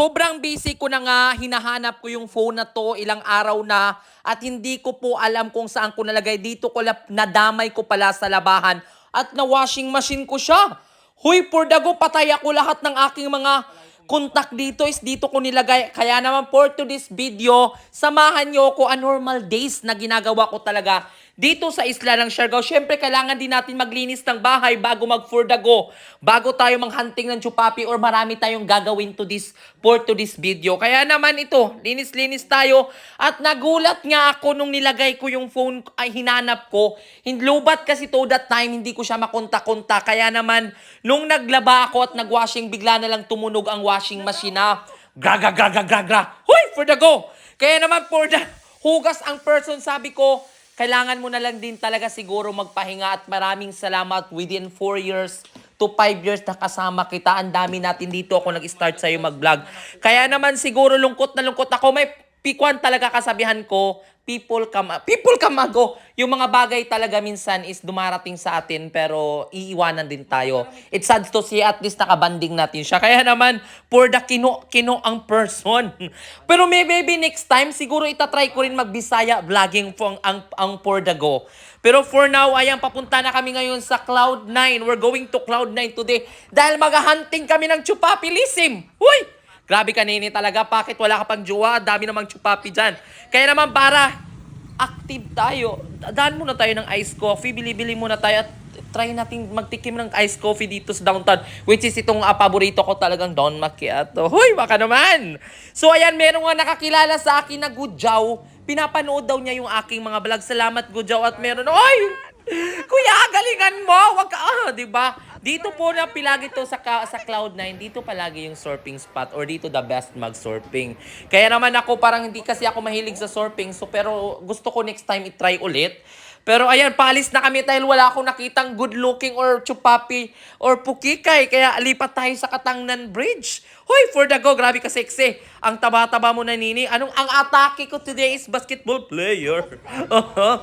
Sobrang busy ko na nga, hinahanap ko yung phone na to ilang araw na at hindi ko po alam kung saan ko nalagay. Dito ko lap, nadamay ko pala sa labahan at na washing machine ko siya. Huy, for patay ako lahat ng aking mga contact dito is dito ko nilagay. Kaya naman for to this video, samahan nyo ko a normal days na ginagawa ko talaga dito sa isla ng Siargao. Siyempre, kailangan din natin maglinis ng bahay bago mag for the go. Bago tayo manghunting ng chupapi or marami tayong gagawin to this for to this video. Kaya naman ito, linis-linis tayo. At nagulat nga ako nung nilagay ko yung phone ay hinanap ko. Hinlubat kasi to that time, hindi ko siya makonta-konta. Kaya naman, nung naglaba ako at nagwashing, bigla na lang tumunog ang washing machine na graga, graga, graga. Huy, for the go! Kaya naman for the hugas ang person, sabi ko, kailangan mo na lang din talaga siguro magpahinga at maraming salamat within 4 years to 5 years na kasama kita. Ang dami natin dito ako nag-start sa'yo mag-vlog. Kaya naman siguro lungkot na lungkot ako. May pikwan talaga kasabihan ko, people come, people kamago. Yung mga bagay talaga minsan is dumarating sa atin pero iiwanan din tayo. It's sad to see at least nakabanding natin siya. Kaya naman, for the kino, kino ang person. pero may maybe next time, siguro itatry ko rin magbisaya vlogging po ang, ang, ang for the go. Pero for now, ayan, papunta na kami ngayon sa Cloud9. We're going to Cloud9 today dahil maghahunting kami ng chupapilism. Huy! Grabe ka, talaga. Bakit wala ka pang jowa? Dami namang chupapi dyan. Kaya naman para active tayo, daan muna tayo ng ice coffee. Bili-bili muna tayo at try natin magtikim ng ice coffee dito sa downtown. Which is itong uh, paborito ko talagang Don Macchiato. Hoy, baka naman! So ayan, meron nga nakakilala sa akin na Gudjaw. Pinapanood daw niya yung aking mga vlog. Salamat, Gudjaw. At meron, oy! Kuya, galingan mo! Wag ka, ah, di ba? Dito po na pilagi to sa, sa Cloud9, dito palagi yung surfing spot or dito the best mag-surfing. Kaya naman ako parang hindi kasi ako mahilig sa surfing, so pero gusto ko next time i-try ulit. Pero ayan, paalis na kami dahil wala akong nakitang good looking or chupapi or pukikay. Kaya lipat tayo sa Katangnan Bridge. Hoy, for the go, grabe ka sexy. Ang taba-taba mo na nini. Anong ang atake ko today is basketball player.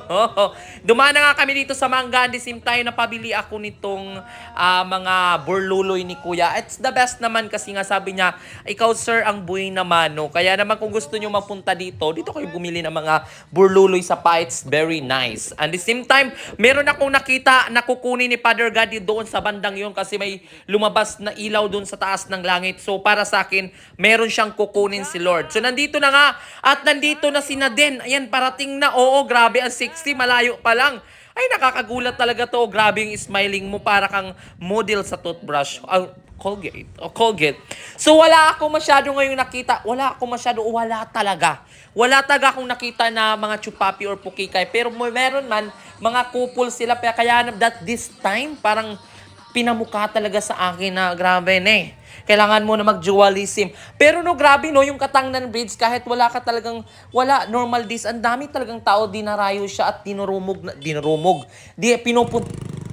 Dumaan na nga kami dito sa Mangga. Di sim tayo napabili ako nitong ah, mga burluloy ni Kuya. It's the best naman kasi nga sabi niya, ikaw sir ang buhay naman. No? Kaya naman kung gusto nyo mapunta dito, dito kayo bumili ng mga burluloy sa pa. It's very nice. And the same time, meron akong nakita na kukunin ni Father Gaddy doon sa bandang yun kasi may lumabas na ilaw doon sa taas ng langit. So para sa akin, meron siyang kukunin si Lord. So nandito na nga at nandito na si Naden. Ayan, parating na. Oo, grabe ang sexy. Malayo pa lang. Ay, nakakagulat talaga to. Grabe yung smiling mo. Para kang model sa toothbrush. Ah, Colgate. O, Colgate. So, wala ako masyado ngayon nakita. Wala ako masyado. Wala talaga. Wala talaga akong nakita na mga chupapi or pukikay. Pero may- meron man, mga couple sila. Kaya, that this time, parang pinamukha talaga sa akin na grabe na eh. Kailangan mo na mag-dualism. Pero no, grabe no, yung Katangnan Bridge, kahit wala ka talagang, wala, normal days, ang dami talagang tao, dinarayo siya at dinurumog, dinurumog. Di, pinupun,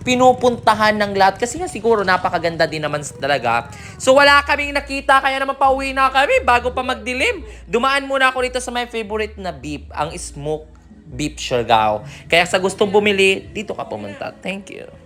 pinupuntahan ng lahat. Kasi nga siguro napakaganda din naman talaga. So wala kaming nakita, kaya naman pauwi na kami bago pa magdilim. Dumaan muna ako dito sa my favorite na beef, ang smoke beef Siargao. Kaya sa gustong bumili, dito ka pumunta. Thank you.